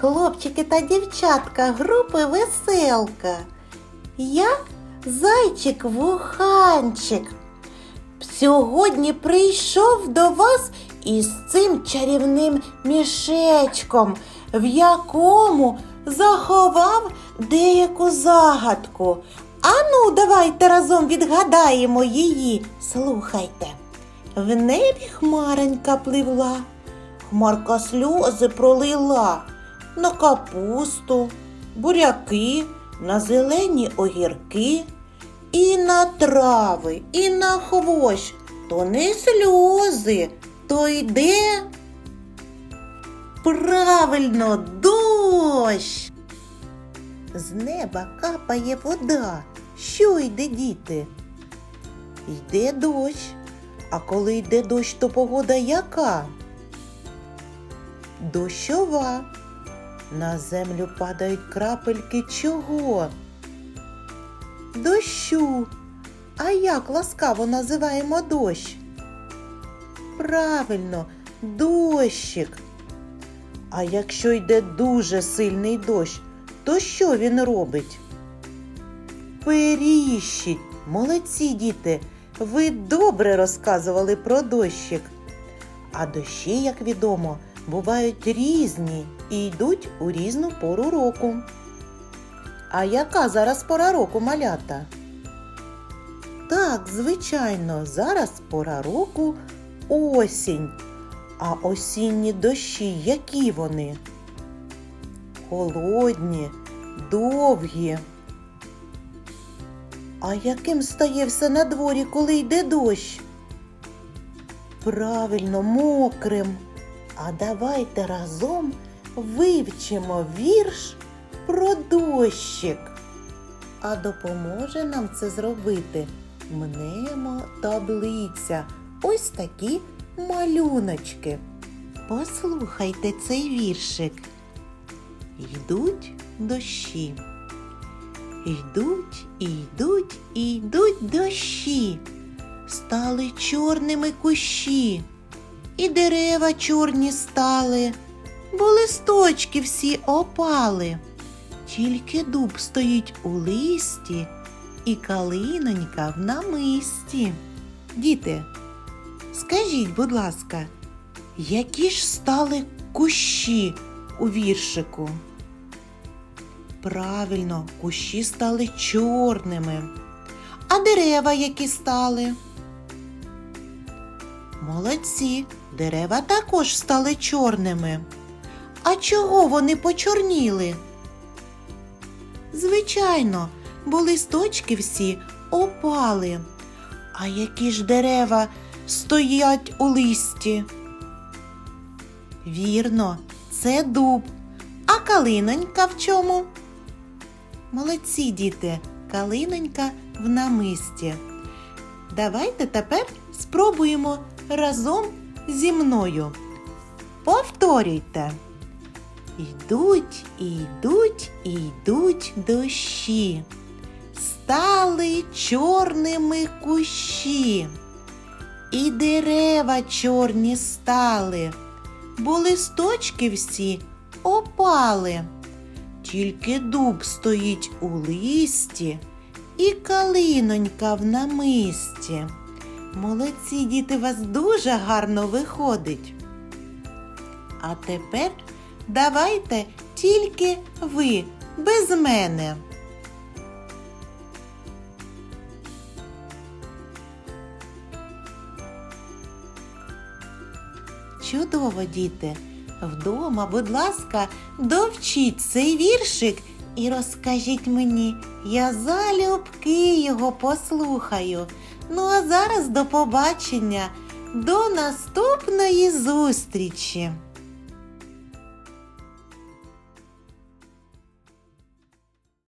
хлопчики та дівчатка групи Веселка. Я зайчик вуханчик. Сьогодні прийшов до вас із цим чарівним мішечком, в якому заховав деяку загадку. Ану, давайте разом відгадаємо її. Слухайте. В небі хмаренька пливла, хмарка сльози пролила на капусту, буряки, на зелені огірки, і на трави, і на хвощ. То не сльози, то йде. Правильно, дощ. З неба капає вода. Що йде, діти? Йде дощ. А коли йде дощ, то погода яка? Дощова. На землю падають крапельки чого? Дощу. А як ласкаво називаємо дощ? Правильно, дощик. А якщо йде дуже сильний дощ, то що він робить? Періщить. Молодці діти. Ви добре розказували про дощик. А дощі, як відомо, бувають різні і йдуть у різну пору року. А яка зараз пора року малята? Так, звичайно, зараз пора року осінь. А осінні дощі, які вони? Холодні, довгі. А яким стає все на дворі, коли йде дощ? Правильно, мокрим. А давайте разом вивчимо вірш про дощик. А допоможе нам це зробити мнемо таблиця. Ось такі малюночки. Послухайте цей віршик. Йдуть дощі. Йдуть, і йдуть, і йдуть дощі. Стали чорними кущі, і дерева чорні стали, бо листочки всі опали. Тільки дуб стоїть у листі, і калинонька в намисті. Діти, скажіть, будь ласка, які ж стали кущі у віршику? Правильно, кущі стали чорними. А дерева які стали? Молодці, дерева також стали чорними. А чого вони почорніли? Звичайно, бо листочки всі опали. А які ж дерева стоять у листі? Вірно, це дуб. А калинонька в чому? Молодці, діти, калинонька в намисті. Давайте тепер спробуємо разом зі мною. Повторюйте. Йдуть, і йдуть, і йдуть дощі. Стали чорними кущі. І дерева чорні стали, бо листочки всі опали. Тільки дуб стоїть у листі і калинонька в намисті. Молодці діти, вас дуже гарно виходить. А тепер давайте тільки ви без мене. Чудово, діти! Вдома, будь ласка, довчіть цей віршик і розкажіть мені, я залюбки його послухаю. Ну а зараз до побачення, до наступної зустрічі!